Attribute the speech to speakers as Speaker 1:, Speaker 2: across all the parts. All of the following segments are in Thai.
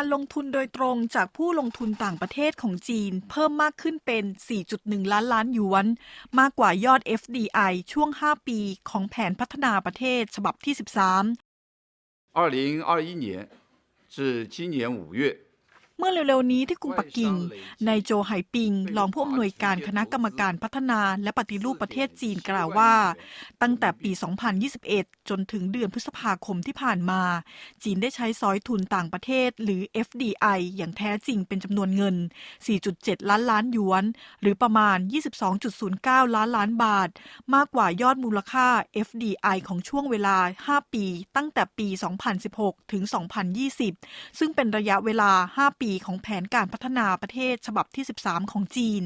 Speaker 1: การลงทุนโดยตรงจากผู้ลงทุนต่างประเทศของจีน เพิ่มมากขึ้นเป็น 4.1 ล้านล้านหยวน มากกว่ายอด FDI ช่วง 5 ปีของแผนพัฒนาประเทศ ฉบับที่ 13
Speaker 2: 二零二一年至今年五月，
Speaker 1: เมื่อเร็วๆนี้ที่กรุงปักกิ่งนายโจไหปิงรองผู้อำนวยการคณะกรรมการพัฒนาและปฏิรูปประเทศจีนกล่าวว่า ตั้งแต่ปี 2021 จนถึงเดือนพฤษภาคมที่ผ่านมา จีนได้ใช้ซอยทุนต่างประเทศ หรือ FDI อย่างแท้จริงเป็นจำนวนเงิน 4.7 ล้านล้านหยวน หรือประมาณ 22.09 ล้านล้านบาท มากกว่ายอดมูลค่า FDI ของช่วงเวลา 5 ปี ตั้งแต่ปี 2016 ถึง 2020 ซึ่งเป็นระยะเวลา 5ปีของแผนการพัฒนาประเทศฉบับที่ 13 ของจีน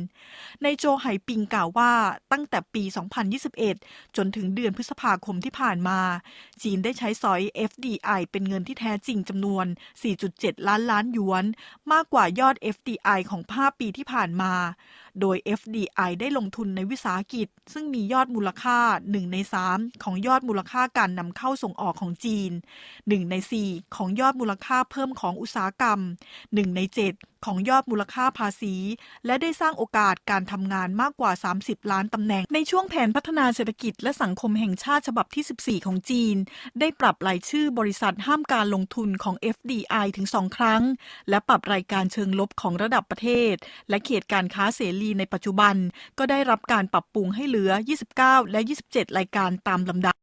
Speaker 1: ในโจไหปิงกล่าวว่าตั้งแต่ปี 2021 จนถึงเดือนพฤษภาคมที่ผ่านมา จีนได้ใช้สอย FDI เป็นเงินที่แท้จริงจำนวน 4.7 ล้านล้านหยวน มากกว่ายอด FDI ของ5ปีที่ผ่านมา โดย FDI ได้ลงทุนในวิสาหกิจ ซึ่งมียอดมูลค่า 1 ใน 3 ของยอดมูลค่าการนำเข้าส่งออกของจีน 1 ใน 4 ของยอดมูลค่าเพิ่มของอุตสาหกรรม1 ใน 7 ของยอดมูลค่าภาษี และได้สร้างโอกาสการทำงานมากกว่า 30 ล้านตำแหน่ง ในช่วงแผนพัฒนาเศรษฐกิจและสังคมแห่งชาติฉบับที่ 14 ของจีน ได้ปรับรายชื่อบริษัทห้ามการลงทุนของ FDI ถึง 2 ครั้ง และปรับรายการเชิงลบของระดับประเทศ และเขตการค้าเสรีในปัจจุบัน ก็ได้รับการปรับปรุงให้เหลือ 29 และ 27 รายการตามลำดับ